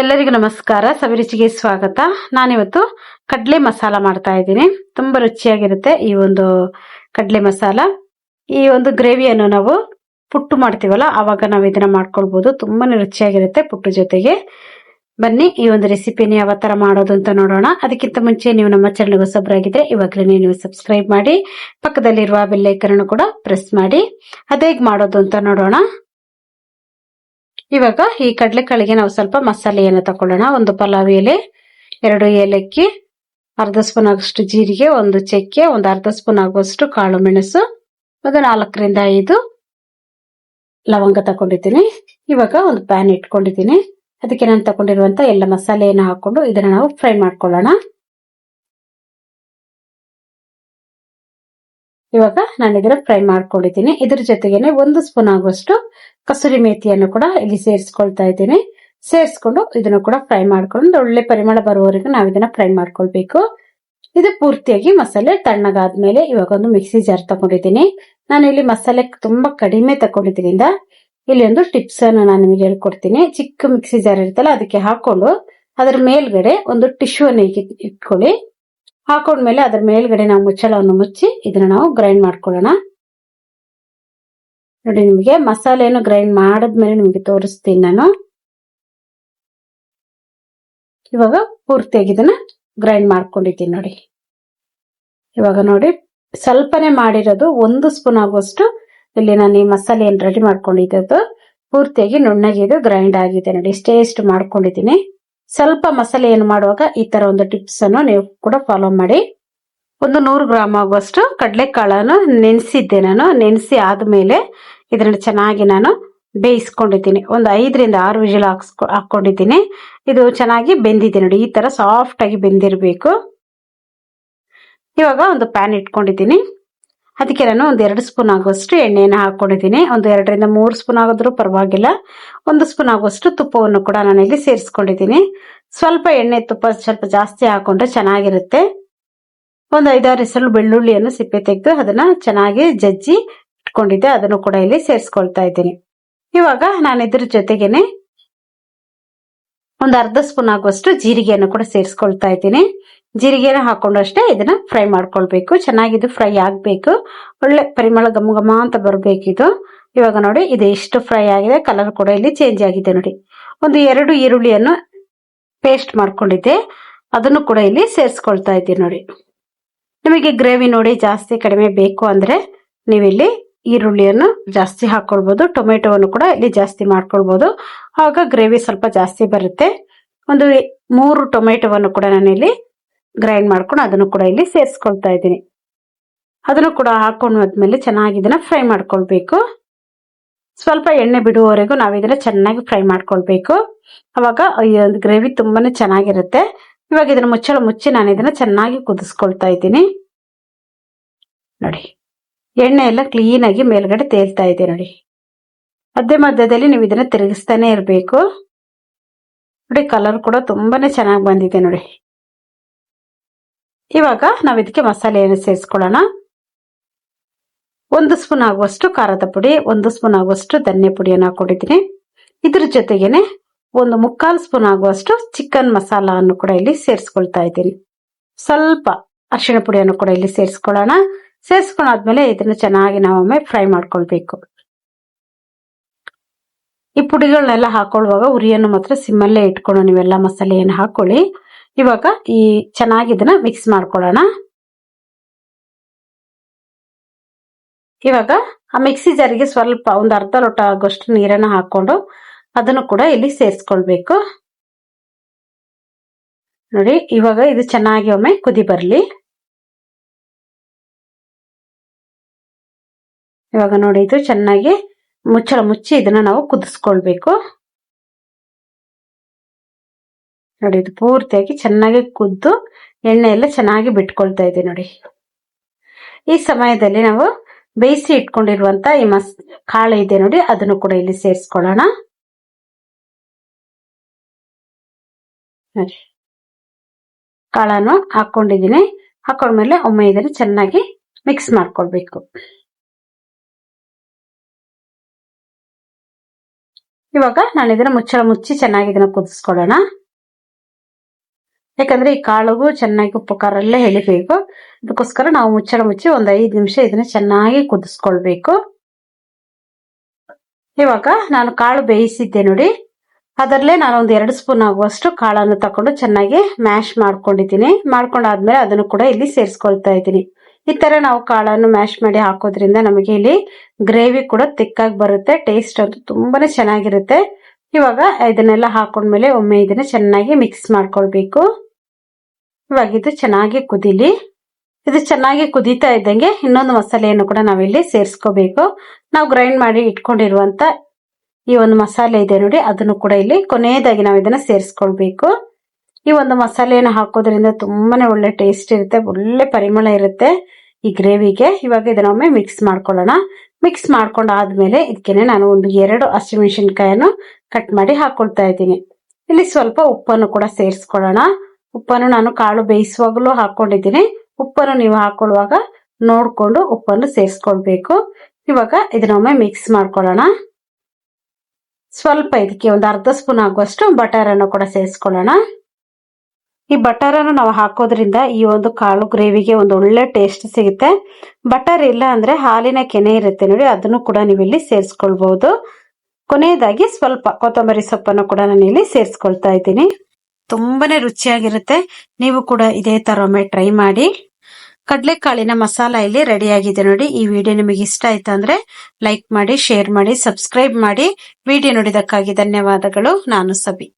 ಎಲ್ಲರಿಗೂ ನಮಸ್ಕಾರ. ಸವಿರುಚಿಗೆ ಸ್ವಾಗತ. ನಾನಿವತ್ತು ಕಡಲೆ ಮಸಾಲ ಮಾಡ್ತಾ ಇದ್ದೀನಿ. ತುಂಬಾ ರುಚಿಯಾಗಿರುತ್ತೆ ಈ ಒಂದು ಕಡಲೆ ಮಸಾಲ. ಈ ಒಂದು ಗ್ರೇವಿಯನ್ನು ನಾವು ಪುಟ್ಟು ಮಾಡ್ತೀವಲ್ಲ ಆವಾಗ ನಾವು ಇದನ್ನ ಮಾಡ್ಕೊಳ್ಬಹುದು ತುಂಬಾನೇ ರುಚಿಯಾಗಿರುತ್ತೆ ಪುಟ್ಟು ಜೊತೆಗೆ. ಬನ್ನಿ, ಈ ಒಂದು ರೆಸಿಪಿನ ಯಾವ ತರ ಮಾಡೋದು ಅಂತ ನೋಡೋಣ. ಅದಕ್ಕಿಂತ ಮುಂಚೆ ನೀವು ನಮ್ಮ ಚಾನಲ್ ಹೊಸಬ್ರಾಗಿದ್ರೆ ಇವಾಗಲೇ ನೀವು ಸಬ್ಸ್ಕ್ರೈಬ್ ಮಾಡಿ, ಪಕ್ಕದಲ್ಲಿರುವ ಬೆಲ್ಲೈಕನ್ ಕೂಡ ಪ್ರೆಸ್ ಮಾಡಿ. ಅದೇಗ್ ಮಾಡೋದು ಅಂತ ನೋಡೋಣ. ಇವಾಗ ಈ ಕಡಲೆಕಾಳಿಗೆ ನಾವು ಸ್ವಲ್ಪ ಮಸಾಲೆಯನ್ನು ತಗೊಳ್ಳೋಣ ಒಂದು ಪಲಾವ್ ಎಲೆ, ಎರಡು ಏಲಕ್ಕಿ, ಅರ್ಧ ಸ್ಪೂನ್ ಆಗುವಷ್ಟು ಜೀರಿಗೆ, ಒಂದು ಚಕ್ಕೆ, ಒಂದು ಅರ್ಧ ಸ್ಪೂನ್ ಆಗುವಷ್ಟು ಕಾಳು ಮೆಣಸು, ಒಂದು ನಾಲ್ಕರಿಂದ ಐದು ಲವಂಗ ತಗೊಂಡಿದ್ದೀನಿ ಇವಾಗ ಒಂದು ಪ್ಯಾನ್ ಇಟ್ಕೊಂಡಿದ್ದೀನಿ. ಅದಕ್ಕೆ ನಾನು ತಕೊಂಡಿರುವಂತ ಎಲ್ಲ ಮಸಾಲೆಯನ್ನು ಹಾಕೊಂಡು ಇದನ್ನ ನಾವು ಫ್ರೈ ಮಾಡ್ಕೊಳ್ಳೋಣ. ಇವಾಗ ನಾನು ಇದನ್ನ ಫ್ರೈ ಮಾಡ್ಕೊಂಡಿದ್ದೀನಿ. ಇದ್ರ ಜೊತೆಗೇನೆ ಒಂದು ಸ್ಪೂನ್ ಆಗುವಷ್ಟು ಕಸೂರಿ ಮೇಥಿಯನ್ನು ಕೂಡ ಇಲ್ಲಿ ಸೇರಿಸ್ಕೊಳ್ತಾ ಇದ್ದೀನಿ. ಸೇರಿಸ್ಕೊಂಡು ಇದನ್ನು ಕೂಡ ಫ್ರೈ ಮಾಡ್ಕೊಂಡು ಒಳ್ಳೆ ಪರಿಮಳ ಬರುವವರೆಗೂ ನಾವು ಇದನ್ನ ಫ್ರೈ ಮಾಡ್ಕೊಳ್ಬೇಕು. ಇದು ಪೂರ್ತಿಯಾಗಿ ಮಸಾಲೆ ತಣ್ಣಗಾದ್ಮೇಲೆ ಇವಾಗ ಒಂದು ಮಿಕ್ಸಿ ಜಾರ್ ತಗೊಂಡಿದ್ದೀನಿ. ನಾನು ಇಲ್ಲಿ ಮಸಾಲೆ ತುಂಬಾ ಕಡಿಮೆ ತಗೊಂಡಿದ್ರಿಂದ ಇಲ್ಲಿ ಒಂದು ಟಿಪ್ಸ್ ಅನ್ನು ನಾನು ನಿಮಗೆ ಹೇಳ್ಕೊಡ್ತೀನಿ. ಚಿಕ್ಕ ಮಿಕ್ಸಿ ಜಾರ್ ಇರುತ್ತಲ್ಲ, ಅದಕ್ಕೆ ಹಾಕೊಂಡು ಅದರ ಮೇಲ್ಗಡೆ ಒಂದು ಟಿಶ್ಯೂ ಅನ್ನು ಇಟ್ಕೊಳ್ಳಿ. ಹಾಕೊಂಡ್ಮೇಲೆ ಅದ್ರ ಮೇಲ್ಗಡೆ ನಾವು ಮುಚ್ಚಳವನ್ನು ಮುಚ್ಚಿ ಇದನ್ನ ನಾವು ಗ್ರೈಂಡ್ ಮಾಡ್ಕೊಳ್ಳೋಣ. ನೋಡಿ ನಿಮಗೆ ಮಸಾಲೆಯನ್ನು ಗ್ರೈಂಡ್ ಮಾಡಿದ್ಮೇಲೆ ನಿಮಗೆ ತೋರಿಸ್ತೀನಿ ನಾನು. ಇವಾಗ ಪೂರ್ತಿಯಾಗಿ ಇದನ್ನ ಗ್ರೈಂಡ್ ಮಾಡ್ಕೊಂಡಿದ್ದೀನಿ ನೋಡಿ. ಇವಾಗ ನೋಡಿ, ಸ್ವಲ್ಪನೇ ಮಾಡಿರೋದು ಒಂದು ಸ್ಪೂನ್ ಆಗುವಷ್ಟು ಇಲ್ಲಿ ನಾನು ಈ ಮಸಾಲೆ ಏನು ರೆಡಿ ಮಾಡ್ಕೊಂಡಿದ್ದು ಪೂರ್ತಿಯಾಗಿ ನುಣ್ಣಗೆ ಇದು ಗ್ರೈಂಡ್ ಆಗಿದೆ ನೋಡಿ, ಇಷ್ಟೇ ಇಷ್ಟು ಮಾಡ್ಕೊಂಡಿದ್ದೀನಿ. ಸ್ವಲ್ಪ ಮಸಾಲೆ ಏನು ಮಾಡುವಾಗ ಈ ತರ ಒಂದು ಟಿಪ್ಸ್ ಅನ್ನು ನೀವು ಕೂಡ ಫಾಲೋ ಮಾಡಿ. ಒಂದು ನೂರು ಗ್ರಾಮ್ ಆಗುವಷ್ಟು ಕಡಲೆಕಾಳನ್ನು ನೆನೆಸಿದ್ದೆ ನಾನು. ನೆನೆಸಿ ಆದಮೇಲೆ ಇದರಲ್ಲಿ ಚೆನ್ನಾಗಿ ನಾನು ಬೇಯಿಸ್ಕೊಂಡಿದ್ದೀನಿ. ಒಂದು ಐದರಿಂದ ಆರು ವಿಜಿಲ್ ಹಾಕ್ಸ್ಕೊ ಹಾಕೊಂಡಿದ್ದೀನಿ ಇದು ಚೆನ್ನಾಗಿ ಬೆಂದಿದೆ ನೋಡಿ, ಈ ಸಾಫ್ಟ್ ಆಗಿ ಬೆಂದಿರಬೇಕು. ಇವಾಗ ಒಂದು ಪ್ಯಾನ್ ಇಟ್ಕೊಂಡಿದ್ದೀನಿ. ಅದಕ್ಕೆ ನಾನು ಒಂದು ಎರಡು ಸ್ಪೂನ್ ಆಗುವಷ್ಟು ಎಣ್ಣೆಯನ್ನು ಹಾಕೊಂಡಿದ್ದೀನಿ. ಒಂದು ಎರಡರಿಂದ ಮೂರು ಸ್ಪೂನ್ ಆಗೋದ್ರೂ ಪರವಾಗಿಲ್ಲ. ಒಂದು ಸ್ಪೂನ್ ಆಗುವಷ್ಟು ತುಪ್ಪವನ್ನು ಕೂಡ ನಾನು ಇಲ್ಲಿ ಸೇರಿಸ್ಕೊಂಡಿದ್ದೀನಿ. ಸ್ವಲ್ಪ ಎಣ್ಣೆ ತುಪ್ಪ ಸ್ವಲ್ಪ ಜಾಸ್ತಿ ಹಾಕೊಂಡ್ರೆ ಚೆನ್ನಾಗಿರುತ್ತೆ. ಒಂದು ಐದಾರು ಹೆಸರು ಬೆಳ್ಳುಳ್ಳಿಯನ್ನು ಸಿಪ್ಪೆ ತೆಗೆದು ಅದನ್ನ ಚೆನ್ನಾಗಿ ಜಜ್ಜಿ ಇಟ್ಕೊಂಡಿದ್ದೆ. ಅದನ್ನು ಕೂಡ ಇಲ್ಲಿ ಸೇರಿಸ್ಕೊಳ್ತಾ ಇದ್ದೀನಿ. ಇವಾಗ ನಾನು ಇದ್ರ ಜೊತೆಗೇನೆ ಒಂದು ಅರ್ಧ ಸ್ಪೂನ್ ಆಗುವಷ್ಟು ಜೀರಿಗೆಯನ್ನು ಕೂಡ ಸೇರಿಸ್ಕೊಳ್ತಾ ಇದ್ದೀನಿ. ಜೀರಿಗೆನ ಹಾಕೊಂಡು ಅಷ್ಟೇ ಇದನ್ನ ಫ್ರೈ ಮಾಡ್ಕೊಳ್ಬೇಕು. ಚೆನ್ನಾಗಿದು ಫ್ರೈ ಆಗ್ಬೇಕು. ಒಳ್ಳೆ ಪರಿಮಳ ಘಮ ಘಮ ಅಂತ ಇದು ಇವಾಗ ನೋಡಿ ಇದು ಎಷ್ಟು ಫ್ರೈ ಆಗಿದೆ. ಕಲರ್ ಕೂಡ ಇಲ್ಲಿ ಚೇಂಜ್ ಆಗಿದೆ ನೋಡಿ. ಒಂದು ಎರಡು ಈರುಳ್ಳಿಯನ್ನು ಪೇಸ್ಟ್ ಮಾಡ್ಕೊಂಡಿದ್ದೆ. ಅದನ್ನು ಕೂಡ ಇಲ್ಲಿ ಸೇರಿಸ್ಕೊಳ್ತಾ ಇದ್ದೀನಿ ನೋಡಿ. ನಿಮಗೆ ಗ್ರೇವಿ ನೋಡಿ ಜಾಸ್ತಿ ಕಡಿಮೆ ಬೇಕು ಅಂದ್ರೆ ನೀವಿಲ್ಲಿ ಈರುಳ್ಳಿಯನ್ನು ಜಾಸ್ತಿ ಹಾಕೊಳ್ಬಹುದು ಟೊಮೆಟೊವನ್ನು ಕೂಡ ಇಲ್ಲಿ ಜಾಸ್ತಿ ಮಾಡ್ಕೊಳ್ಬಹುದು ಆಗ ಗ್ರೇವಿ ಸ್ವಲ್ಪ ಜಾಸ್ತಿ ಬರುತ್ತೆ. ಒಂದು ಮೂರು ಟೊಮೆಟೊವನ್ನು ಕೂಡ ನಾನು ಇಲ್ಲಿ ಗ್ರೈಂಡ್ ಮಾಡ್ಕೊಂಡು ಅದನ್ನು ಕೂಡ ಇಲ್ಲಿ ಸೇರಿಸ್ಕೊಳ್ತಾ ಇದ್ದೀನಿ. ಅದನ್ನು ಕೂಡ ಹಾಕೊಂಡು ಹೋದ್ಮೇಲೆ ಚೆನ್ನಾಗಿ ಇದನ್ನ ಫ್ರೈ ಮಾಡ್ಕೊಳ್ಬೇಕು. ಸ್ವಲ್ಪ ಎಣ್ಣೆ ಬಿಡುವವರೆಗೂ ನಾವು ಇದನ್ನ ಚೆನ್ನಾಗಿ ಫ್ರೈ ಮಾಡ್ಕೊಳ್ಬೇಕು. ಅವಾಗ ಗ್ರೇವಿ ತುಂಬಾನೇ ಚೆನ್ನಾಗಿರುತ್ತೆ. ಇವಾಗ ಇದನ್ನ ಮುಚ್ಚಳ ಮುಚ್ಚಿ ನಾನು ಇದನ್ನ ಚೆನ್ನಾಗಿ ಕುದಿಸ್ಕೊಳ್ತಾ ಇದ್ದೀನಿ. ನೋಡಿ, ಎಣ್ಣೆ ಎಲ್ಲ ಕ್ಲೀನ್ ಆಗಿ ಮೇಲ್ಗಡೆ ತೇಲ್ತಾ ಇದೆ ನೋಡಿ. ಮಧ್ಯ ಮಧ್ಯದಲ್ಲಿ ನೀವು ಇದನ್ನ ತಿರುಗಿಸ್ತಾನೆ ಇರಬೇಕು. ನೋಡಿ ಕಲರ್ ಕೂಡ ತುಂಬಾನೇ ಚೆನ್ನಾಗಿ ಬಂದಿದೆ ನೋಡಿ. ಇವಾಗ ನಾವು ಇದಕ್ಕೆ ಮಸಾಲೆಯನ್ನು ಸೇರಿಸ್ಕೊಳ್ಳೋಣ. ಒಂದು ಸ್ಪೂನ್ ಆಗುವಷ್ಟು ಖಾರದ ಪುಡಿ, ಒಂದು ಸ್ಪೂನ್ ಆಗುವಷ್ಟು ಧನ್ಯ ಪುಡಿಯನ್ನು ಹಾಕೊಂಡಿದ್ದೀನಿ. ಇದ್ರ ಜೊತೆಗೇನೆ ಒಂದು ಮುಕ್ಕಾಲು ಸ್ಪೂನ್ ಆಗುವಷ್ಟು ಚಿಕನ್ ಮಸಾಲನ್ನು ಕೂಡ ಇಲ್ಲಿ ಸೇರಿಸ್ಕೊಳ್ತಾ ಇದ್ದೀನಿ. ಸ್ವಲ್ಪ ಅರಿಶಿಣ ಪುಡಿಯನ್ನು ಕೂಡ ಇಲ್ಲಿ ಸೇರಿಸ್ಕೊಳ್ಳೋಣ. ಸೇರಿಸ್ಕೊಂಡಾದ್ಮೇಲೆ ಇದನ್ನು ಚೆನ್ನಾಗಿ ನಾವೊಮ್ಮೆ ಫ್ರೈ ಮಾಡ್ಕೊಳ್ಬೇಕು. ಈ ಪುಡಿಗಳನ್ನೆಲ್ಲ ಹಾಕೊಳ್ಳುವಾಗ ಉರಿಯನ್ನು ಮಾತ್ರ ಸಿಮ್ಮಲ್ಲೇ ಇಟ್ಕೊಂಡು ನೀವೆಲ್ಲ ಮಸಾಲೆಯನ್ನು ಹಾಕೊಳ್ಳಿ. ಇವಾಗ ಈ ಚೆನ್ನಾಗಿ ಇದನ್ನ ಮಿಕ್ಸ್ ಮಾಡ್ಕೊಳ್ಳೋಣ. ಇವಾಗ ಆ ಮಿಕ್ಸಿ ಜಾರಿಗೆ ಸ್ವಲ್ಪ ಒಂದು ಅರ್ಧ ಲೋಟ ಆಗೋಷ್ಟು ನೀರನ್ನ ಹಾಕೊಂಡು ಅದನ್ನು ಕೂಡ ಇಲ್ಲಿ ಸೇರಿಸ್ಕೊಳ್ಬೇಕು. ನೋಡಿ, ಇವಾಗ ಇದು ಚೆನ್ನಾಗಿ ಒಮ್ಮೆ ಕುದಿ ಬರಲಿ. ಇವಾಗ ನೋಡಿ, ಇದು ಚೆನ್ನಾಗಿ ಮುಚ್ಚಳ ಮುಚ್ಚಿ ಇದನ್ನ ನಾವು ಕುದಿಸ್ಕೊಳ್ಬೇಕು. ನೋಡಿ, ಇದು ಪೂರ್ತಿಯಾಗಿ ಚೆನ್ನಾಗಿ ಕುದ್ದು ಎಣ್ಣೆ ಚೆನ್ನಾಗಿ ಬಿಟ್ಕೊಳ್ತಾ ಇದೆ ನೋಡಿ. ಈ ಸಮಯದಲ್ಲಿ ನಾವು ಬೇಯಿಸಿ ಇಟ್ಕೊಂಡಿರುವಂತ ಈ ಮಸ್, ಕಾಳು ಇದೆ ನೋಡಿ, ಅದನ್ನು ಕೂಡ ಇಲ್ಲಿ ಸೇರಿಸ್ಕೊಳ್ಳೋಣ. ನೋಡಿ. ಕಾಳನ್ನು ಹಾಕೊಂಡಿದ್ದೀನಿ ಹಾಕೊಂಡ್ಮೇಲೆ ಒಮ್ಮೆ ಇದನ್ನು ಚೆನ್ನಾಗಿ ಮಿಕ್ಸ್ ಮಾಡ್ಕೊಳ್ಬೇಕು. ಇವಾಗ ನಾನು ಇದನ್ನ ಮುಚ್ಚಳ ಮುಚ್ಚಿ ಚೆನ್ನಾಗಿ ಇದನ್ನ ಕುದಿಸ್ಕೊಳ್ಳೋಣ. ಯಾಕಂದ್ರೆ ಈ ಕಾಳುಗೂ ಚೆನ್ನಾಗಿ ಉಪ್ಪು ಖಾರ ಎಲ್ಲ ಎಳಿಬೇಕು. ಅದಕ್ಕೋಸ್ಕರ ನಾವು ಮುಚ್ಚಳ ಮುಚ್ಚಿ ಒಂದು ಐದು ನಿಮಿಷ ಇದನ್ನ ಚೆನ್ನಾಗಿ ಕುದಿಸ್ಕೊಳ್ಬೇಕು. ಇವಾಗ ನಾನು ಕಾಳು ಬೇಯಿಸಿದ್ದೆ ನೋಡಿ. ಅದರಲ್ಲೇ ನಾನು ಒಂದು ಎರಡು ಸ್ಪೂನ್ ಆಗುವಷ್ಟು ಕಾಳನ್ನು ತಕೊಂಡು ಚೆನ್ನಾಗಿ ಮ್ಯಾಶ್ ಮಾಡ್ಕೊಂಡಿದ್ದೀನಿ. ಮಾಡ್ಕೊಂಡಾದ್ಮೇಲೆ ಅದನ್ನು ಕೂಡ ಇಲ್ಲಿ ಸೇರಿಸ್ಕೊಳ್ತಾ ಇದ್ದೀನಿ. ಈ ತರ ನಾವು ಕಾಳನ್ನು ಮ್ಯಾಶ್ ಮಾಡಿ ಹಾಕೋದ್ರಿಂದ ನಮಗೆ ಇಲ್ಲಿ ಗ್ರೇವಿ ಕೂಡ ತಿಕ್ಕಾಗಿ ಬರುತ್ತೆ. ಟೇಸ್ಟ್ ಅಂತೂ ತುಂಬಾನೇ ಚೆನ್ನಾಗಿರುತ್ತೆ. ಇವಾಗ ಇದನ್ನೆಲ್ಲ ಹಾಕೊಂಡ್ಮೇಲೆ ಒಮ್ಮೆ ಇದನ್ನ ಚೆನ್ನಾಗಿ ಮಿಕ್ಸ್ ಮಾಡ್ಕೊಳ್ಬೇಕು. ಇವಾಗ ಇದು ಚೆನ್ನಾಗಿ ಕುದಿಲಿ. ಇದು ಚೆನ್ನಾಗಿ ಕುದೀತಾ ಇದ್ದಂಗೆ ಇನ್ನೊಂದು ಮಸಾಲೆಯನ್ನು ಕೂಡ ನಾವಿಲ್ಲಿ ಸೇರಿಸ್ಕೋಬೇಕು. ನಾವು ಗ್ರೈಂಡ್ ಮಾಡಿ ಇಟ್ಕೊಂಡಿರುವಂತ ಈ ಒಂದು ಮಸಾಲೆ ಇದೆ ನೋಡಿ, ಅದನ್ನು ಕೂಡ ಇಲ್ಲಿ ಕೊನೆಯದಾಗಿ ನಾವು ಇದನ್ನ ಸೇರಿಸ್ಕೊಳ್ಬೇಕು. ಈ ಒಂದು ಮಸಾಲೆಯನ್ನು ಹಾಕೋದ್ರಿಂದ ತುಂಬಾನೇ ಒಳ್ಳೆ ಟೇಸ್ಟ್ ಇರುತ್ತೆ, ಒಳ್ಳೆ ಪರಿಮಳ ಇರುತ್ತೆ ಈ ಗ್ರೇವಿಗೆ. ಇವಾಗ ಇದನ್ನೊಮ್ಮೆ ಮಿಕ್ಸ್ ಮಾಡ್ಕೊಳ್ಳೋಣ. ಮಿಕ್ಸ್ ಮಾಡ್ಕೊಂಡಾದ್ಮೇಲೆ ಇದಕ್ಕೆ ನಾನು ಒಂದು ಎರಡು ಹಸಿಮೆಣಸಿನ್ಕಾಯನ್ನು ಕಟ್ ಮಾಡಿ ಹಾಕೊಳ್ತಾ ಇದ್ದೀನಿ. ಇಲ್ಲಿ ಸ್ವಲ್ಪ ಉಪ್ಪನ್ನು ಕೂಡ ಸೇರಿಸ್ಕೊಳ್ಳೋಣ. ಉಪ್ಪನ್ನು ನಾನು ಕಾಳು ಬೇಯಿಸುವಾಗಲೂ ಹಾಕೊಂಡಿದ್ದೀನಿ. ಉಪ್ಪನ್ನು ನೀವು ಹಾಕೊಳ್ಳುವಾಗ ನೋಡಿಕೊಂಡು ಉಪ್ಪನ್ನು ಸೇರಿಸ್ಕೊಳ್ಬೇಕು. ಇವಾಗ ಇದನ್ನೊಮ್ಮೆ ಮಿಕ್ಸ್ ಮಾಡ್ಕೊಳ್ಳೋಣ. ಸ್ವಲ್ಪ ಇದಕ್ಕೆ ಒಂದು ಅರ್ಧ ಸ್ಪೂನ್ ಆಗುವಷ್ಟು ಬಟರ್ ಅನ್ನು ಕೂಡ ಸೇರಿಸ್ಕೊಳ್ಳೋಣ. ಈ ಬಟರ್ ಅನ್ನು ನಾವು ಹಾಕೋದ್ರಿಂದ ಈ ಒಂದು ಕಾಳು ಗ್ರೇವಿಗೆ ಒಂದು ಒಳ್ಳೆ ಟೇಸ್ಟ್ ಸಿಗುತ್ತೆ. ಬಟರ್ ಇಲ್ಲ ಅಂದ್ರೆ ಹಾಲಿನ ಕೆನೆ ಇರುತ್ತೆ ನೋಡಿ, ಅದನ್ನು ಕೂಡ ನೀವು ಇಲ್ಲಿ ಸೇರಿಸ್ಕೊಳ್ಬಹುದು ಕೊನೆಯದಾಗಿ ಸ್ವಲ್ಪ ಕೊತ್ತಂಬರಿ ಸೊಪ್ಪನ್ನು ಕೂಡ ನಾನು ಇಲ್ಲಿ ಸೇರಿಸ್ಕೊಳ್ತಾ ಇದ್ದೀನಿ. ತುಂಬಾನೇ ರುಚಿಯಾಗಿರುತ್ತೆ. ನೀವು ಕೂಡ ಇದೇ ತರ ಒಮ್ಮೆ ಟ್ರೈ ಮಾಡಿ. ಕಡಲೆಕಾಳಿನ ಮಸಾಲ ಇಲ್ಲಿ ರೆಡಿ ಆಗಿದೆ ನೋಡಿ. ಈ ವಿಡಿಯೋ ನಿಮಗೆ ಇಷ್ಟ ಆಯ್ತು ಅಂದ್ರೆ ಲೈಕ್ ಮಾಡಿ ಶೇರ್ ಮಾಡಿ ಸಬ್ಸ್ಕ್ರೈಬ್ ಮಾಡಿ. ವಿಡಿಯೋ ನೋಡಿದಕ್ಕಾಗಿ ಧನ್ಯವಾದಗಳು. ನಾನು ಸಬಿ.